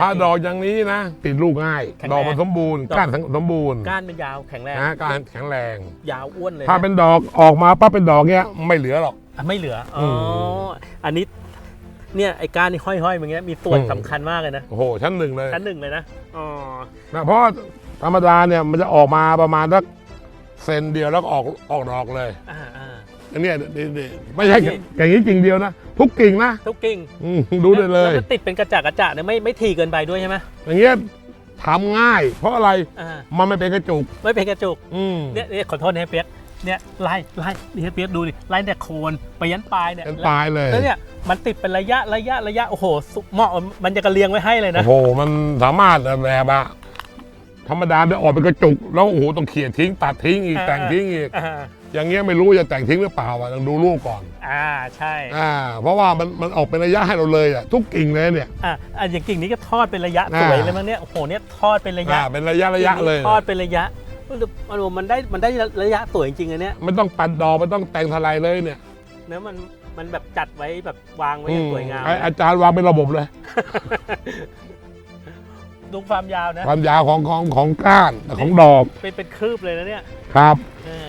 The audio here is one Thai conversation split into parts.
ถ้าดอกอย่างนี้นะติดลูกง่าย แข็งแรง ดอกมันสมบูรณ์ดอกก้านสมบูรณ์ก้านมันยาวแข็งแรง นะก้านแข็งแรง ยาวอ้วนเลยถ้าเป็นดอกออกมาปั๊บเป็นดอกเนี้ยไม่เหลือหรอก อะไม่เหลือ อ๋ออมอันนี้ เนี่ยไอ้ก้านนี่ห้อยๆอย่างเงี้ยมีส่วนอืม สำคัญมากเลยนะ โอ้โหชั้นหนึ่งเลยชั้นหนึ่งเลยนะ อ๋อ นะเพราะธรรมดาเนี่ยมันจะออกมาประมาณสักเซนเดียวแล้วก็ออกออกดอกเลย อ่าอ่า อันเนี้ยนี่นี่ไม่ใช่อย่างนี้กิ่งเดียวนะ ทุกกิ่งนะทุกกิ่งอืมดูได้เลย แล้วมันติดเป็นกระจักกระจะเนี่ยไม่ไม่ทีเกินไปด้วยใช่ไหมอย่างเงี้ยทำง่าย เพราะอะไรอ่ามันไม่เป็นกระจุกไม่เป็นกระจุกอืม เนี่ยเนี่ยขอโทษนะเปียกเนี่ยไล่ไล่นี่ให้เปียกดูดิไล่แต่โคนไปยันปลายเนี่ยเป็นปลายเลย แล้วเนี่ยมันติดเป็นระยะระยะระยะโอ้โหสุเหมาะมันจะกระเลียงไว้ให้เลยนะ โอ้โห มันสามารถแบบอะธรรมดาจะออกเป็นกระจุก แล้วโอ้โหต้องเขี่ยทิ้งตัดทิ้งอีกอ่า แต่งทิ้งอีก อ่า อย่างเงี้ยไม่รู้จะแต่งทิ้งหรือเปล่าอะต้องดูลูกก่อนอ่าใช่อ่าเพราะว่ามันมันออกเป็นระยะให้เราเลยอะทุกกิ่งเลยเนี่ย อะอะอย่างกิ่งนี้ก็ทอดเป็นระยะอ่าสวยเลยมั้งเนี่ยโอ้โหเนี่ยทอดเป็นระยะอ่าเป็นระยะระยะเลย ทอดเป็นระยะมันมันได้มันได้ระยะสวยจริงๆอันเนี้ยไม่ต้องปัดดอกไม่ต้องแต่งทลายเลยเนี่ยเนื้อมันมันแบบจัดไว้แบบวางไว้อย่างสวยงามไอ้อาจารย์วางเป็นระบบเลยดูความยาวนะความยาวของของของก้านของดอกเป็นเป็นคืบเลยนะเนี่ยครับเออ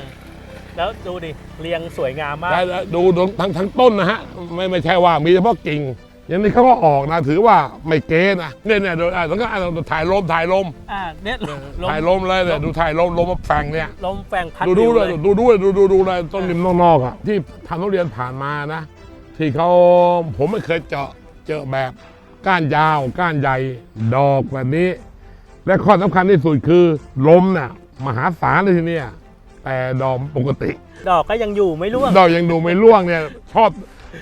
แล้วดูดิเรียงสวยงามมาก ได้ได้ดูดูทั้งทั้งต้นนะฮะ ไม่ไม่ใช่ว่ามีเฉพาะกิ่ง อย่างนี้เขาก็ออกนะถือว่าไม่เก๊นะเนี่ยเนี่ยดูอะต้องก็อะถ่ายลมถ่ายลมอ่าเนี่ยลมถ่ายลมเลยเนี่ยดูถ่ายลมลมมาแฝงเนี่ยลมแฝงพัดดูดูปเลวยดูดูเลยดูดูดูเลยต้นริมนอกๆอะที่ทำทุเรียนผ่านมานะที่เขาผมไม่เคยเจาะเจอแบบก้านยาวก้านใหญ่ดอกแบบนี้ และข้อสำคัญที่สุดคือลมน่ะมหาศาลเลยทีเนี้ย แต่ดอกปกติ ดอกก็ยังอยู่ไม่ร่วงดอกยังดูไม่ร่วงเนี่ยชอบ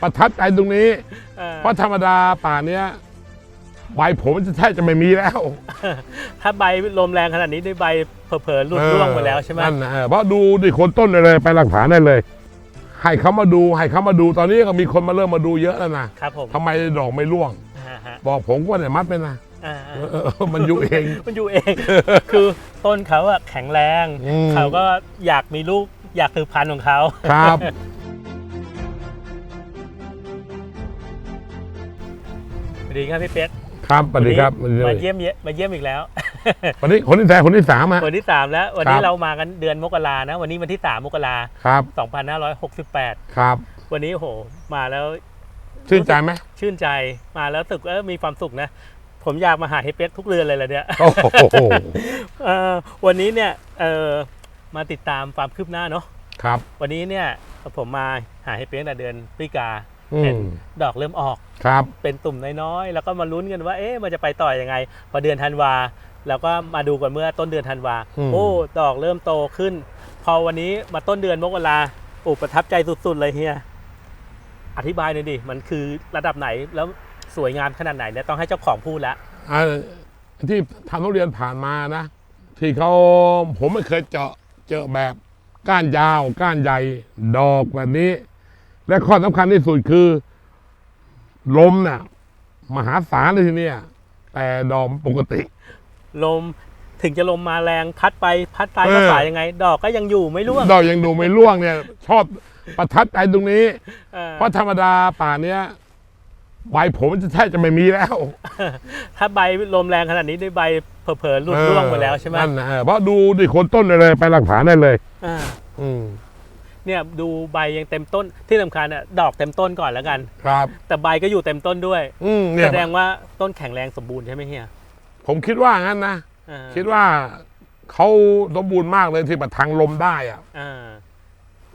ประทับใจตรงนี้ เออเพราะธรรมดาป่านเนี้ยใบผมจะแทบจะไม่มีแล้วถ้าใบลมแรงขนาดนี้ด้วยใบเผลอๆหลุดร่วงหมดแล้วใช่ไหมนั่นนะเออเพราะดูดิคนต้นเลยเลยไปหลักฐานได้เลย ให้เขามาดูให้เขามาดูตอนนี้ก็มีคนมาเริ่มมาดูเยอะแล้วนะครับผมทำไมดอกไม่ร่วง อ่าฮะบอกผมว่าเนี่ยมัดไปนะ อ่าเออเออเออมันอยู่เอง มันอยู่เอง คือต้นเขาอะแข็งแรง อืม เขาก็อยากมีลูกอยากสืบพันธุ์ของเขา ครับ สวัสดีครับพี่เป๊กครับสวัสดีครับวันนี้มาเยี่ยมเยมาเยี่ยมอีกแล้ว วันนี้คนที่แท้คนที่สามอะวันที่ 3 แล้ว วันนี้ครับ เรามากันเดือนมกรานะ วันนี้วันที่ 3 มกราครับ2568ครับวันนี้โหมาแล้วชื่นใจไหมชื่นใจมาแล้วรู้สึกเออมีความสุขนะ ผมอยากมาหาเฮยเป๊กทุกเรือนเลยละเนี่ยโอ้โหเอ่อวันนี้เนี่ยเออมาติดตามความคืบหน้าเนาะครับ วันนี้เนี่ยผมมาหาเฮยเป๊กตั้งแต่เดือนพฤศจิกาอืเห็นมดอกเริ่มออก ครับ เป็นตุ่มน้อยๆ แล้วก็มาลุ้นกันว่า เอ๊ะ มันจะไปต่อยังไง พอเดือนธันวา แล้วก็มาดูกันเมื่อต้นเดือนธันวา อืม โอ้ ดอกเริ่มโตขึ้น พอวันนี้มาต้นเดือนมกราโอ้ประทับใจสุดๆเลยเฮีย อธิบายหน่อยดิ มันคือระดับไหน แล้ว สวยงามขนาดไหนเนี่ยต้องให้เจ้าของพูดละอ่าที่ทำทุเรียนผ่านมานะ ที่เขาผมไม่เคยเจาะเจอแบบก้านยาว ก้านใหญ่ดอกแบบนี้ และข้อสำคัญที่สุดคือ ลมน่ะ มหาศาลเลยทีเนี้ยแต่ดอกปกติ ลมถึงจะลมมาแรงพัดไปพัดไปเออ ก็สายยังไง ดอกก็ยังอยู่ไม่ร่วงดอกยังดูไม่ร่วงเนี่ย ชอบประทับใจตรงนี้ เออเพราะธรรมดาป่านเนี้ย ใบผมจะแทบจะไม่มีแล้ว ถ้าใบลมแรงขนาดนี้ด้วยใบเผลอๆหลุดร่วงหมดแล้วใช่ไหมนั่นนะเออเพราะดูดิคนต้นเลยเลยไปหลักฐานได้เลยอ่าอืมเนี่ยดูใบยังเต็มต้นที่สำคัญอะดอกเต็มต้นก่อนแล้วกัน ครับ แต่ใบก็อยู่เต็มต้นด้วย อืมเนี่แสยดงว่าต้นแข็งแรงสมบูรณ์ใช่ไหมเฮียผมคิดว่างั้นนะอ่าคิดว่าเขาสมบูรณ์มากเลยที่ประทังลมได้อะอ่า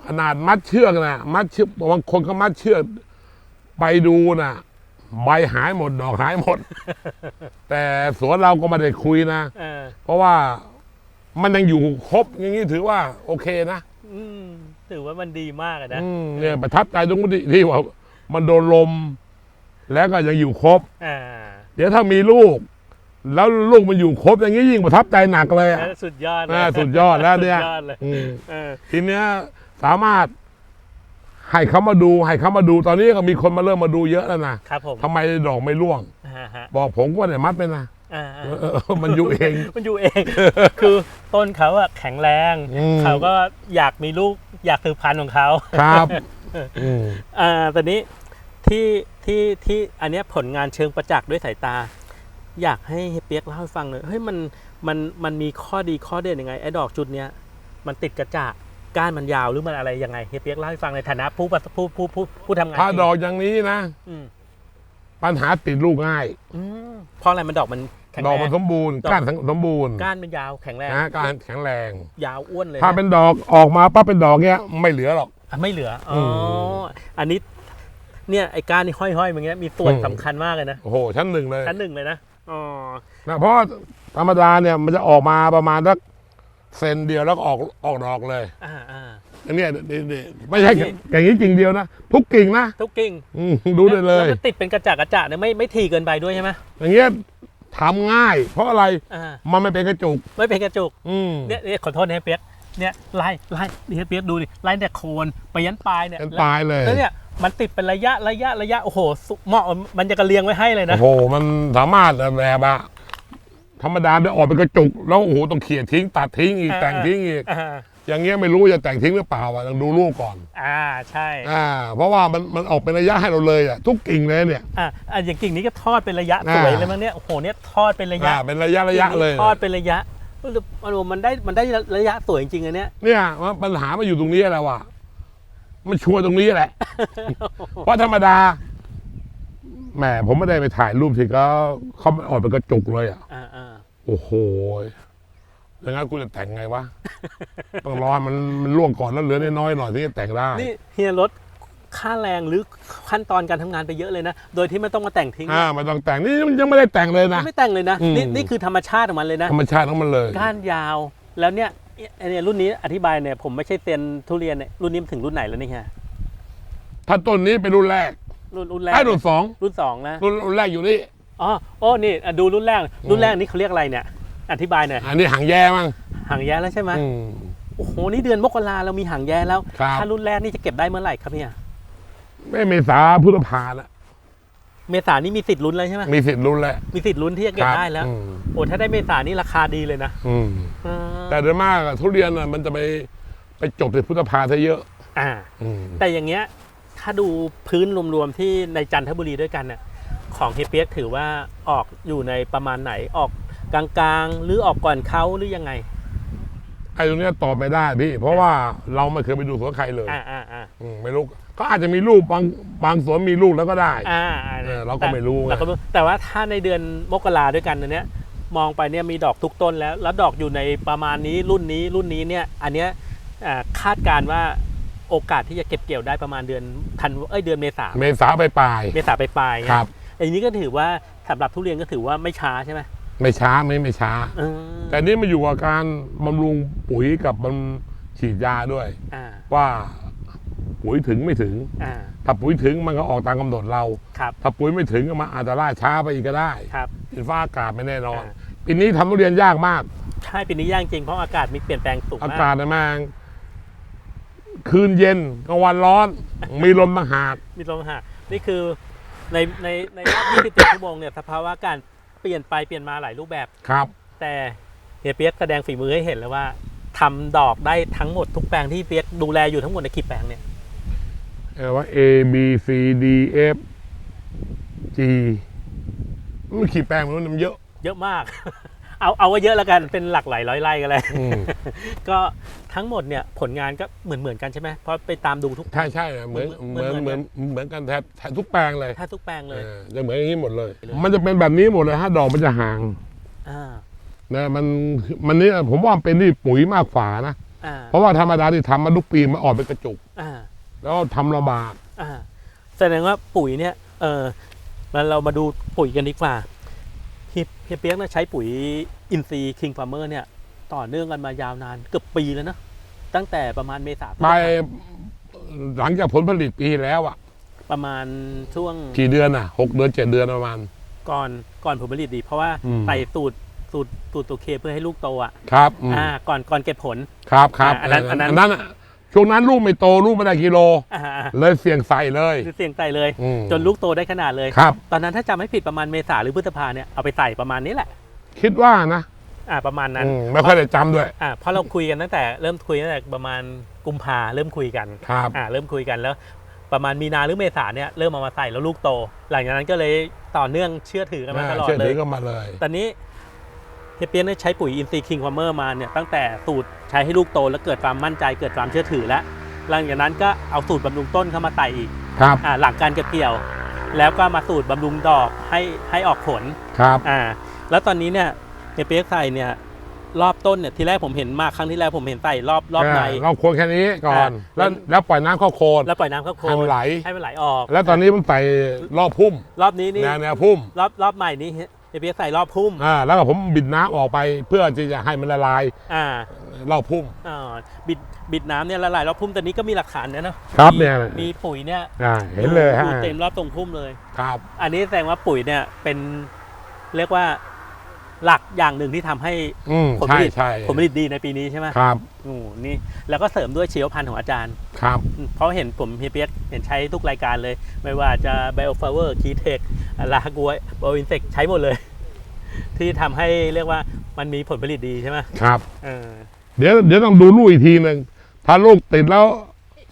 ขนาดมัดเชือกนะมัดเชือกบางคนเขามัดเชือกไปดูนะ ใบหายหมดดอกหายหมด แต่สวนเราก็ไม่ได้คุยนะ เออเพราะว่ามันยังอยู่ครบอย่างนี้ถือว่าโอเคนะอืมถือว่ามันดีมากอะนะอืมเนี่ยประทับใจตรงที่ที่ว่ามันโดนลม แล้วก็ยังอยู่ครบ อ่าเดี๋ยวถ้ามีลูก แล้วลูกมันอยู่ครบอย่างนี้ยิ่งประทับใจหนักเลยอะ แล้วสุดยอดเลยอ่าสุดยอดแล้วเนี่ย สุดยอดเลยอืมเออทีเนี้ยสามารถ ให้เขามาดูให้เขามาดูตอนนี้ก็มีคนมาเริ่มมาดูเยอะแล้วนะครับผมทำไมดอกไม่ร่วง อ่าฮะบอกผมว่าเนี่ยมัดไปนะอ่าเออเออเออมันอยู่เอง มันอยู่เอง คือต้นเขาอะแข็งแรง อืม เขาก็อยากมีลูกอยากสืบพันธุ์ของเขาครับอืมอ่าตอนนี้ที่ที่ที่อันเนี้ยผลงานเชิงประจักษ์ด้วยสายตา อยากให้เฮียเปียกเล่าให้ฟังหน่อยเฮ้ยมันมันมันมีข้อดีข้อเด่นยังไงไอ้ดอกจุดเนี้ยมันติดกระจา กก้านมันยาวหรือมันอะไรยังไงเฮียเปียกเล่าให้ฟังในฐานะผู้ประผู้ผู้ผู้ผู้ทำงานถ้าดอกอย่างนี้นะ อืมปัญหาติดลูกง่าย อืมเพราะอะไรมันดอกมันแข็งดอกแรมันง สมบูรณ์ดอก ก้านสมบูรณ์ก้านมันยาวแข็งแรงนะก้านแข็งแรง ยาวอ้วนเลยถ้าเป็นดอกออกมาปั๊บเป็นดอกเนี้ยไม่เหลือหรอก อะไม่เหลือ อ๋ออมอันนี้ เนี่ยไอ้ก้านนี่ห้อยๆอย่างเงี้ยมีส่วนอืม สำคัญมากเลยนะ โอ้โหชั้นหนึ่งเลยชั้นหนึ่งเลยนะ อ๋อ นะเพราะธรรมดาเนี่ยมันจะออกมาประมาณสัก เซนเดียวแล้วก็ออกออกดอกเลยอ่าอ่าอันเนี้ยนี่นี่ไม่ใช่อย่างนี้กิ่งเดียวนะ ทุกกิ่งนะทุกกิ่งอืมดูได้เลยแล้วมันติดเป็นกระจากกระจากเนี่ยไม่ไม่ทีเกินไปด้วยใช่ไหมอย่างเงี้ยทำง่าย เพราะอะไรอ่ามันไม่เป็นกระจุก ไม่เป็นกระจุก อืม เนี่ยเนี่ยขอโทษนะเปียกเนี่ยไล่ไล่เฮียเปียกดูดิไล่แต่โคนไปยันปลายเนี่ยเป็นปลายเลยแล้วเนี่ยมันติดเป็นระยะระยะระยะโอ้โหสุเหมาะมันจะกระเลียงไว้ให้เลยนะ โอ้โห มันสามารถแบบอะ ธรรมดาได้ออกเป็นกระจุก แล้วโอ้โหต้องเขี่ยทิ้ง ตัดทิ้งอีกอ่าแต่งทิ้งอีกอ่าอย่างเงี้ยไม่รู้จะแต่งทิ้งหรือเปล่าอะต้องดูลูกก่อน อ่าใช่อ่าเพราะว่ามันมันออกเป็นระยะให้เราเลยอะทุกกิ่งเลยเนี่ยอ่าอ่าอย่างกิ่งนี้ก็ทอดเป็นระยะอ่าสวยเลยมั้งเนี่ยโอ้โหเนี่ยทอดเป็นระยะอ่าเป็นระยะระยะเลย ทอดเป็นระยะมันมันได้มันได้ระยะสวยจริงๆอันเนี้ยเนี่ยมันปัญหามาอยู่ตรงนี้แหละว่ะมันชัวร์ตรงนี้แหละ เพราะธรรมดาแหมผมไม่ได้ไปถ่ายรูปที่เขาเขาออกเป็นกระจุกเลยอะ อ่าอ่าโอ้โหอย่างนั้นกูจะแต่งไงวะ ต้องรอให้มันมันล่วงก่อนแล้วเหลือน้อยๆหน่อยถึงจะแต่งได้ นี่เฮียลดค่าแรงหรือขั้นตอนการทำงานไปเยอะเลยนะ โดยที่ไม่ต้องมาแต่งทิ้งอ่ามันต้องแต่งนี่มันยังไม่ได้แต่งเลยนะ ไม่แต่งเลยนะอืมนี่นี่คือธรรมชาติของมันเลยนะ ธรรมชาติของมันเลย ก้านยาวแล้วเนี่ยไอ้เนี่ยรุ่นนี้อธิบายเนี่ยผมไม่ใช่เซียนทุเรียนเนี่ยรุ่นนี้มันถึงรุ่นไหนแล้วเนี่ยเฮียถ้าต้นนี้เป็นรุ่นแรกรุ่นรุ่นแรกไอ้รุ่นสองรุ่นสองนะรุ่นรุ่นแรกอยู่นี่ อ๋อโอ้นี่อะดูรุ่นแรก รุ่นแรกนี่เขาเรียกอะไรเนี่ย อธิบายหน่อยอันนี้หางแย่มั้งหางแย้แล้วใช่ไหมอืม โอ้โหนี่เดือนมกราเรามีหางแย้แล้ว ครับ ถ้ารุ่นแรกนี่จะเก็บได้เมื่อไหร่ครับเนี่ยไม่เมษาพุทธภาละเมษานี่มีสิทธิ์ลุ้นเลยใช่ไหมมีสิทธิ์รุ่นแล้วมีสิทธิ์ลุ้นที่จะเก็บได้แล้ว อืมโอ้ถ้าได้เมษานี่ราคาดีเลยนะอืมอ่าแต่โดยมากอะทุเรียนอะมันจะไปไปจบในพุทธภาซะเยอะ อ่า อืมแต่อย่างเงี้ยถ้าดูพื้นรวมๆที่ในจันทบุรีด้วยกันเนี่ย ของเฮยเปียกถือว่าออกอยู่ในประมาณไหนออกกลางๆ หรือออกก่อนเขาหรือยังไงไอ้ตรงเนี้ยตอบไม่ได้พี่ เพราะว่าเราไม่เคยไปดูสวนใครเลยอ่าอ่าอ่าอืมไม่รู้ก็อาจจะมีลูกบางบางสวนมีลูกแล้วก็ได้ อ่าอ่าเออเราก็ไม่รู้ไงเราก็ไม่รู้แต่ว่าถ้าในเดือนมกราด้วยกันอันเนี้ยมองไปเนี่ยมีดอกทุกต้นแล้ว แล้วดอกอยู่ในประมาณนี้รุ่นนี้รุ่นนี้เนี่ยอันเนี้ยอ่าคาดการณ์ว่าโอกาสที่จะเก็บเกี่ยวได้ประมาณเดือนธันวาเอ้ยเดือนเมษาเมษาไปปลายเมษาไปปลายๆๆเนี่ย ครับ อันนี้ก็ถือว่าสำหรับทุเรียนก็ถือว่าไม่ช้าใช่ไหมไม่ช้าไม่ไม่ช้าเออแต่นี่มาอยู่กับการบำรุงปุ๋ยกับมันฉีดยาด้วยอ่าว่าปุ๋ยถึงไม่ถึงอ่าถ้าปุ๋ยถึงมันก็ออกตามกำหนดเราครับถ้าปุ๋ยไม่ถึงก็มันอาจจะล่าช้าไปอีกก็ได้ครับอินฟ้าอากาศไม่แน่นอนอ่าปีนี้ทำทุเรียนยากมากใช่ปีนี้ยากจริงเพราะอากาศมีเปลี่ยนแปลงสูงอามากาศนะแม่งคืนเย็นกลางวันร้อน มีลมต่างหากมีลมหานี่คือ ในในในรอบ24ชั่วโมงเนี่ยสภาวะการเปลี่ยนไปเปลี่ยนมาหลายรูปแบบ ครับ แต่เฮียเปียกแสดงฝีมือให้เห็นแล้วว่าทำดอกได้ทั้งหมดทุกแปลงที่เปียกดูแลอยู่ทั้งหมดในกี่แปลงเนี่ยเออว่า A B C D F G มันขีดแปลงมันมันเยอะ เยอะมาก เอาเอาว่าเยอะแล้วกันเป็นหลักหลายร้อยไร่กันเลยอืมก็ทั้งหมดเนี่ยผลงานก็เหมือนเหมือนกันใช่ไหมเพราะไปตามดูทุกใช่ใช่เหมือนเหเหมืมืออนนเหเหมืมืออนนเหมือนกันแทบแทบทุกแปลงเลยถ้าทุกแปลงเลยเออจะเหมือนอย่างนี้หมดเลย มันจะเป็นแบบนี้หมดเลยฮะดอกมันจะห่างอ่านะมันมันนี่ผมว่ามันเป็นที่ปุ๋ยมากฝานะอ่าเพราะว่าธรรมดาที่ทำมาทุกปีมันออกเป็นกระจุกอ่าแล้วทำลำบากอ่าแสดงว่าปุ๋ยเนี่ยเออมาเรามาดูปุ๋ยกันดีกว่า เฮียเฮียเปียกเนี่ยใช้ปุ๋ยอินทรีย์คิงฟาร์เมอร์เนี่ย ต่อเนื่องกันมายาวนานเกือบปีแล้วนะ ตั้งแต่ประมาณเมษาไปหลังจากผลผลิตปีแล้วอะประมาณช่วงกี่เดือนอะหกเดือนเจ็ดเดือนประมาณ ก่อนก่อนผลผลิตดีเพราะว่าอืม ใส่สูตรสูตรสูตรตัวเคเพื่อให้ลูกโตอะครับอืมอ่าก่อนก่อนเก็บผล ครับครับอ่าอันนั้นอันนั้น อันนั้นอะ ช่วงนั้นลูกไม่โตลูกไม่ได้กิโล อ่าเลยเสี่ยงใส่เลย คือเสี่ยงใส่เลย อืม จนลูกโตได้ขนาดเลย ครับ ตอนนั้นถ้าจำไม่ผิดประมาณเมษาหรือพฤษภาเนี่ยเอาไปใส่ประมาณนี้แหละ คิดว่านะอ่าประมาณนั้นอืมไม่ค่อยได้จำด้วย อ่าเพราะเราคุยกันตั้งแต่เริ่มคุยตั้งแต่ประมาณกุมภาเริ่มคุยกันครับ อ่าเริ่มคุยกันแล้ว ประมาณมีนาหรือเมษาเนี่ยเริ่มเอามาใส่แล้วลูกโต หลังจากนั้นก็เลยต่อเนื่องเชื่อถือกันมาตลอดเชื่อเลถืย อกันมาเลย ตอนนี้เฮียเปียกเนี่ยใช้ปุ๋ยอินทรีย์คิงคอมเมอร์มาเนี่ยตั้งแต่สูตรใช้ให้ลูกโตแล้วเกิดความมั่นใจเกิดความเชื่อถือแล้วหลังจากนั้นก็เอาสูตรบำรุงต้นเข้ามาใส่อีกครับอ่าหลังการเก็บเกี่ยว แล้วก็มาสูตรบำรุงดอกให้ให้ออกผลครับอ่าแล้วตอนนี้เนี่ยเฮียเปียกใส่เนี่ยรอบต้นเนี่ยทีแรกผมเห็นมากครั้งที่แล้วผมเห็นใส่รอบรอบในเราควรแค่นี้ก่อนอ่าแล้วแล้วปล่อยน้ำเข้าโคนแล้วปล่อยน้ำเข้าโคให้มันนไหลให้มันไหลออก แล้วตอนนี้มันใส่รอบพุ่ม รอบนี้นี่แนวแนวพุ่ม รอบรอบใหม่นี้ เฮียเปียกใส่รอบพุ่มอ่าแล้วก็ผมบิดน้ำออกไปเพื่อที่จะให้มันละลายอ่ารอบพุ่มอ่าบิดบิดน้ำเนี่ยละลายรอบพุ่มตอนนี้ก็มีหลักฐานนะเนาะมีครับเนี่ยมีปุ๋ยเนี่ยอ่าเห็นเลยฮะอยู่เต็มรอบตรงพุ่มเลยครับ อันนี้แสดงว่าปุ๋ยเนี่ยเป็นเรียกว่า หลักอย่างหนึ่งที่ทำให้อืมผลใช่ผลิตใช่ผลผลิตดีในปีนี้ใช่ไหมครับโอ้นี่แล้วก็เสริมด้วยชีวพันธุ์ของอาจารย์ครับ เพราะเห็นผมเฮียเปียกเห็นใช้ทุกรายการเลย ไม่ว่าจะ Biopower k e y t e c h ลากวย b i o i n s e c ใช้หมดเลย ที่ทำให้เรียกว่ามันมีผลผลิตดีใช่ไหมครับเออเดี๋ยวเดี๋ยวต้องดูลูกอีกทีหนึ่งถ้าลูกติดแล้ว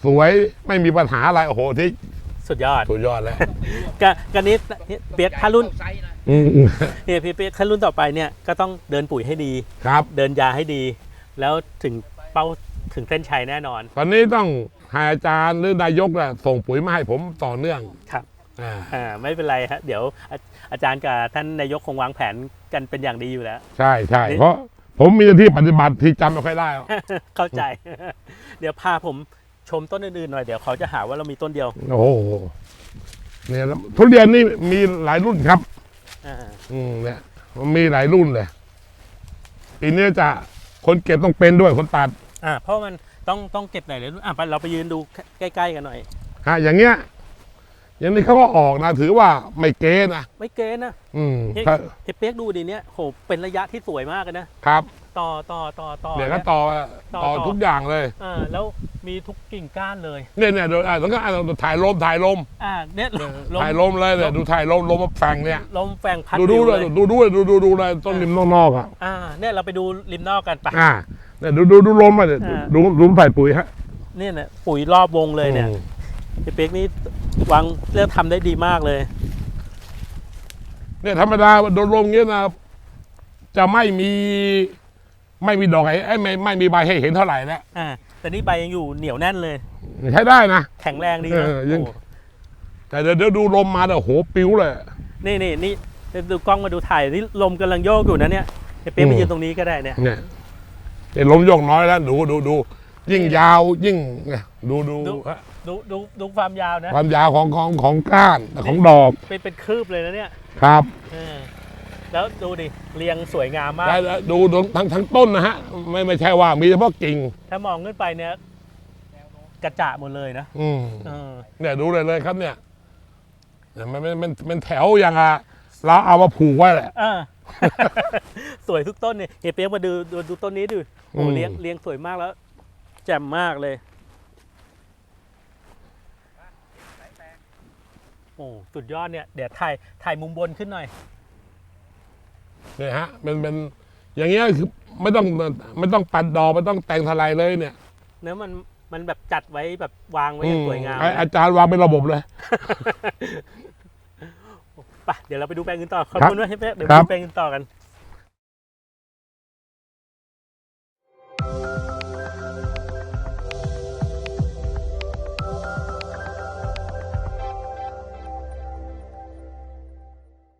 สวยไม่มีปัญหาอะไรโอ้โหที่ สุดยอดสุดยอดแล้วกะกันนี้เปียกถ้ารุ่นอืมเฮียเปียกถ้ารุ่นต่อไปเนี่ยก็ต้องเดินปุ๋ยให้ดีครับ เดินยาให้ดี แล้วถึงเป้าถึงเส้นชัยแน่นอน ตอนนี้ต้องให้อาจารย์หรือนายกน่ะส่งปุ๋ยมาให้ผมต่อเนื่องครับอ่าอ่าไม่เป็นไรฮะเดี๋ยวอาอาจารย์กับท่านนายกคงวางแผนกันเป็นอย่างดีอยู่แล้ว ใช่ใช่นี่เพราะผมมีหน้าที่ปฏิบัติที่จำไม่ค่อยได้หรอกเข้าใจ เดี๋ยวพาผม ชมต้นอื่นๆหน่อยเดี๋ยวเขาจะหาว่าเรามีต้นเดียวโอ้โหเนี่ยทุเรียนนี่มีหลายรุ่นครับ อ่าอืมเนี่ยมันมีหลายรุ่นเลยปีนี้จะคนเก็บต้องเป็นด้วยคนตัดอ่าเพราะมันต้องต้องเก็บไหนเลยอะไปเราไปยืนดูใกล้ๆกันหน่อยฮะอย่างเงี้ย อย่างนี้เขาก็ออกนะ ถือว่าไม่เก๊นะไม่เกณฑ์นะอืมเฮ้ยถ้าเฮยเปียกดูดีเนี้ยโหเป็นระยะที่สวยมากเลยนะครับ ต่อต่อต่อต่อเดี๋ยวก็นี่ต่อต่อต่อต่อทุกอย่างเลยอ่าแล้วมีทุกกิ่งก้านเลย เนี่ยเนี่ยเดี๋ยวอะแล้วก็อะถ่ายลมถ่ายลมอ่าเนี่ยลมถ่ายลมเลยเนี่ยดูถ่ายลมลมมาแฝงเนี่ยลมแฝงพัดดูดูปเลลิยวดูดูดูดูดูเลยต้นริมนอกๆอะอ่าเนี่ยเราไปดูริมนอกกันไป อ่าเนี่ยดูดูดูลมอะเนี่ยอ่า ดูดูใส่ปุ๋ยฮะเนี่ยนะปุ๋ยรอบวงเลยเนี่ย อืมเฮยเปียกนี่วางเลือกทำได้ดีมากเลย เนี่ยธรรมดาโดนลมเงี้ยนะจะไม่มี ไม่มีดอกไอ้ไอ้ไม่ไม่มีใบให้เห็นเท่าไหร่แล้วอ่าแต่นี่ใบยังอยู่เหนียวแน่นเลย ใช้ได้นะ แข็งแรงดีนะเออยัง โอ้แต่เดี๋ยวเดี๋ยวดูลมมาเดี๋ยวโหปิ้วเลย นี่นี่นี่ดูกล้องมาดูถ่ายนี่ลมกำลังโยกอยู่นะเนี่ยเฮยเปียกอืไปมยืนตรงนี้ก็ได้เนี่ยเนี่ยเห็นลมโยกน้อยแล้วดูดูดูยิ่งยาวยิ่งเนี่ยดูดูฮะดูดูดูความยาวนะความยาวของของของก้านของดอกเป็นเป็นคืบเลยนะเนี่ยครับ เออ แล้วดูดิเรียงสวยงามมาก ได้แล้วดูดูทั้งทั้งต้นนะฮะ ไม่ไม่ใช่ว่ามีเฉพาะกิ่งถ้ามองขึ้นไปเนี่ยกระจะหมดเลยนะอืมเออเนี่ยดูเลยเลยครับเนี่ยเนี่ยมันมันมันมันแถวอย่างอะเราเอามาผูกไว้แหละ อ่า สวยทุกต้นเนี่ยเฮียเปียกมาดูดูดูต้นนี้ดูโอ้อืม เลี้ยงเลี้ยงสวยมากแล้วแจ่มมากเลยโอ้สุดยอดเนี่ยเดี๋ยวถ่ายถ่ายมุมบนขึ้นหน่อย เนี่ยฮะมันเป็นอย่างเงี้ยคือไม่ต้องไม่ต้องปัดดอกไม่ต้องแต่งทลายเลยเนี่ยเนื้อมันมันแบบจัดไว้แบบวางไว้อย่างสวยงามอาจารย์วางเป็นระบบเลยปะเดี๋ยวเราไปดูแปลงอื่นต่อขอบคุณด้วยเดี๋ยวไปดูแปลงอื่นต่อกัน